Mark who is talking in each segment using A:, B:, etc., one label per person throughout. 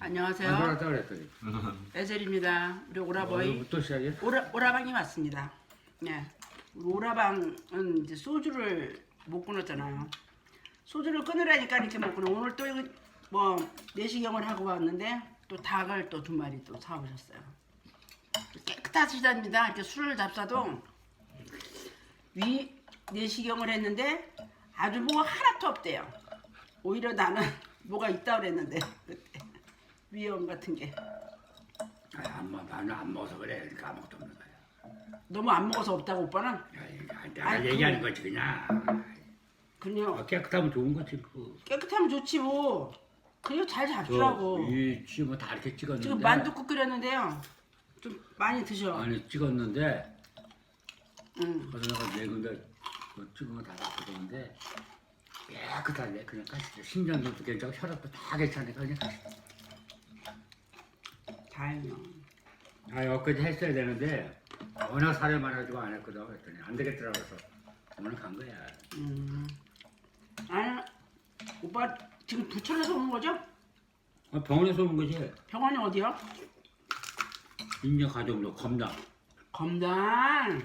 A: 안녕하세요.
B: 안 들어갔다 그랬더니
A: 에젤입니다. 우리 오라버이
B: 어, 또 시작이야?
A: 오라, 오라방이 왔습니다. 네. 우리 오라방은 이제 소주를 못 끊었잖아요. 소주를 끊으라니까 이렇게 못 끊어. 오늘 또 뭐 내시경을 하고 왔는데 또 닭을 또 두 마리 또 사오셨어요. 깨끗하시답니다. 이렇게 술을 잡사도 위 내시경을 했는데 아주 뭐가 하나도 없대요. 오히려 나는 뭐가 있다 그랬는데 그때 위험 같은 게
B: 아니, 안 먹, 나는 안 먹어서 그래. 그러니까 아무것도 없는 거야.
A: 너무 안 먹어서 없다고 오빠는
B: 야, 이거 내가
A: 아이,
B: 얘기하는 거지 그냥.
A: 그냥
B: 아, 깨끗하면 좋은 거지. 그.
A: 깨끗하면 좋지 뭐 그냥 잘 잡수라고
B: 이 지금 다 이렇게 찍었는데.
A: 지금 만둣국 끓였는데요 좀 많이 드셔
B: 아니 찍었는데
A: 응.
B: 그래서 내가 네 군데 그 찍은 거다 바꾸던데 깨끗하게 그냥 가시죠. 심장도 괜찮고 혈압도 다 괜찮으니까 그냥
A: 다행이요
B: 아 엊그제 했어야 되는데 워낙 살이 많아가지고 안 했거든 그랬더니 안 되겠더라고 그래서 오늘 간 거야
A: 음. 아니 오빠 지금 부천에서 오는 거죠?
B: 아, 병원에서 온 거지
A: 병원이 어디요?
B: 인제 가정도 검단
A: 검단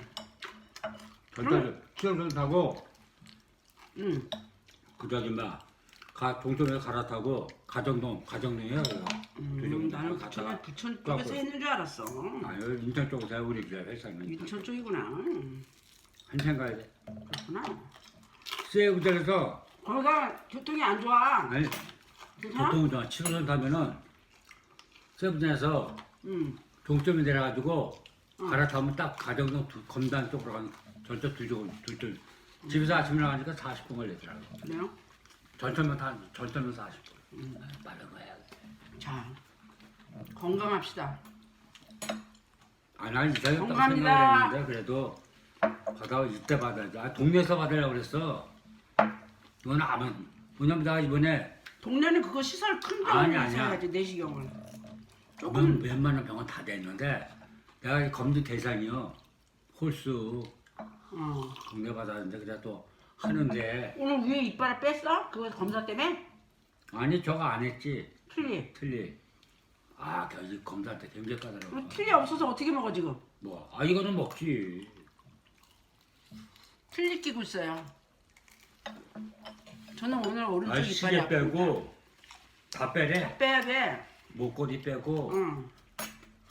B: 전자를 수영선 타고
A: 응.
B: 그막 가 동점에서 갈아타고 가정동 가정동이야 그거
A: 음, 나는 부천에 부천
B: 또
A: 쪽에서. 있는 줄 알았어
B: 아 여기 인천 쪽에서 우리 집 회사는
A: 인천 쪽이구나
B: 한참 가야 돼
A: 그렇구나
B: 세부전에서
A: 거기가 교통이 안 좋아
B: 아니
A: 괜찮아?
B: 보통 저 7호선 타면은 세부전에서
A: 응.
B: 동점에 내려가지고
A: 어.
B: 갈아타면 딱 가정동 두, 검단 쪽으로 가는 전철 두 쪽, 두 쪽. 집에서 아침에 나가니까 40분 걸리더라고.
A: 그래요?
B: 전철만 타, 전철만 40분. 빠른 거야.
A: 자 건강합시다
B: 아, 난 이사였다고
A: 건강합니다.
B: 생각을 했는데, 그래도 받아, 이때 받아야지. 아, 동네에서 받으려고 그랬어. 이건 아마, 왜냐면 나 이번에
A: 동네는 그거 시설 큰
B: 아니,
A: 병원에
B: 아니야.
A: 있어야지 내시경을
B: 웬,
A: 조금
B: 웬만한 병원 다 됐는데, 내가 이 검진 대상이요. 홀수,
A: 어.
B: 동네 받았는데, 그래도 하는데,
A: 오늘 위에 이빨을 뺐어? 그거 검사 때문에?
B: 아니, 저거 안 했지.
A: 틀리
B: 틀리. 아, 겨지 검사할 때 굉장히 까다로워.
A: 그리고 틀리 없어서 어떻게 먹어 지금?
B: 뭐, 아, 이거는 먹지.
A: 틀리 끼고 있어요 저는 오늘 오른쪽
B: 아,
A: 이빨이
B: 시계
A: 아픕니다.
B: 빼고, 다 빼래.
A: 빼야 돼
B: 목걸이 빼고,
A: 응.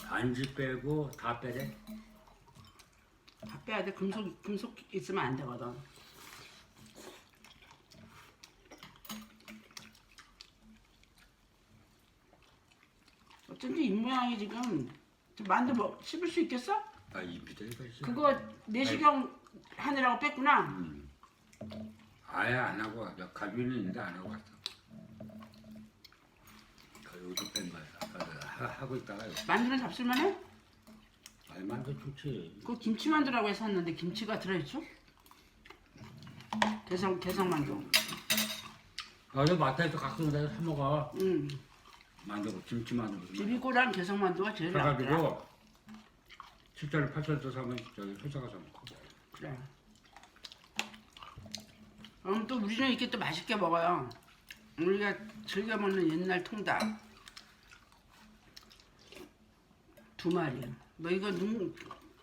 B: 반지 빼고, 다 빼래.
A: 다 빼야 돼 금속, 금속 있으면 안 되거든 어쩐지 입 모양이 지금 만두 뭐 씹을 수 있겠어?
B: 아, 이 비대가 있어.
A: 그거 내시경 하느라고 뺐구나.
B: 음. 아예 안 하고, 나 가비는 있는데 안 하고 갔어. 그 여기도 뺀 거야. 그 하- 하고 있다가,
A: 만두는 잡술만해?
B: 알만도 좋지.
A: 그 김치 만두라고 해서 샀는데 김치가 들어있죠? 개성 개성만두.
B: 아, 저 마트에서 가끔 내가 사 먹어.
A: 응.
B: 만두, 김치 만두.
A: 비비고랑 개성만두가 제일 낫더라.
B: 사가지고, 7천원, 8천원 사면 저기 회사 가서 먹고.
A: 그래. 그럼 또 우리는 이렇게 또 맛있게 먹어요. 우리가 즐겨 먹는 옛날 통닭 두 마리. 뭐 이거 눈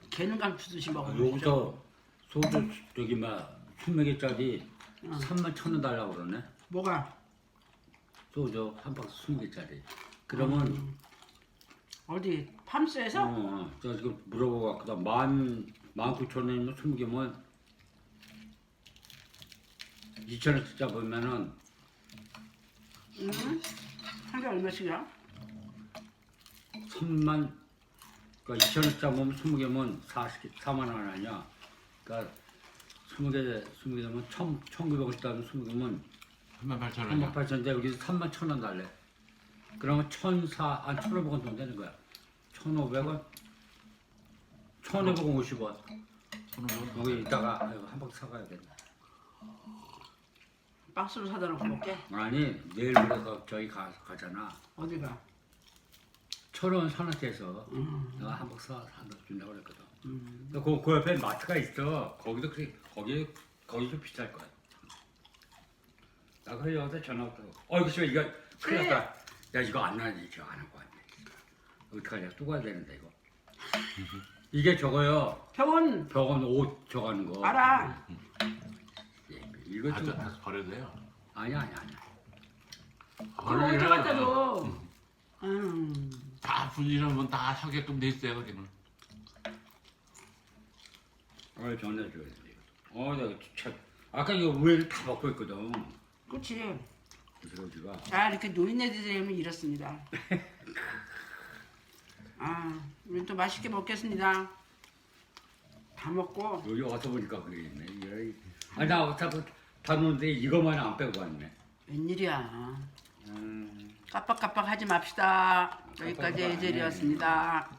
A: 개는 감추듯이
B: 아,
A: 먹으면
B: 여기서 소주 저기 막 20개짜리 3만 천 원 달라고 그러네.
A: 뭐가
B: 소주 한 박스 20개짜리. 그러면
A: 어디 팜스에서?
B: 어, 저 지금 물어보고 왔거든. 만, 만 구천 원이면 20개면 2천 원씩 잡으면은
A: 응. 한 개 얼마씩이야?
B: 3만, 그러니까 2천 원씩 잡으면 20개면 40, 4만 원 아니야. 그러니까 20개, 20개 되면 1 1,900원씩 따면 20개면
C: 3만 8천
B: 3만
C: 원이요.
B: 8천인데 여기서 3만 천원 달래. 그러면 1,400, 한 1,500원 돈 되는 거야. 1,500원? 1,550원. 여기 이따가 아이고, 한 박스 사가야겠네.
A: 박스로 사다 놓고 먹게?
B: 아니 내일 그래서 저희 가, 가잖아.
A: 어디가?
B: 천원 산악회에서
A: 음.
B: 내가 한 박스 사다 준다고 그랬거든.
A: 음.
B: 근데 그, 그 옆에 마트가 있어. 거기도 그래. 거기 거기도 비쌀 거야. 나 그래 여기다 전화 왔다고. 어이구 씨발 이거 큰일
A: 그래.
B: 났다. 야 이거 안 나지 기억 안 하고 왔네. 어떡하냐 또 가야 되는데 이거. 이게 저거요.
A: 병원
B: 병원 옷 저가는 거.
A: 알아.
B: 예, 이거
C: 아, 좀저 다시 버려도 돼요.
B: 아니야 아니야 아니야.
A: 그거 어디 갖다 줘? 음.
C: 다 분리하면 다 하게끔 돼 있어요, 거기는.
B: 아 전해줘야 돼. 어 내가 참 아까 이거 우회를 다 먹고 있거든.
A: 그렇지.
B: 부스러지가.
A: 아 이렇게 노인네들 되면 이렇습니다. 아 우리 또 맛있게 먹겠습니다. 다 먹고
B: 여기 와서 보니까 그러겠네. 이게. 아니 나 자꾸 봤는데 이것만 안 빼고 갔네.
A: 웬일이야.
B: 음.
A: 깜빡깜빡 하지 맙시다. 여기까지
B: 깜빡깜빡 안 해.
A: 예절이었습니다.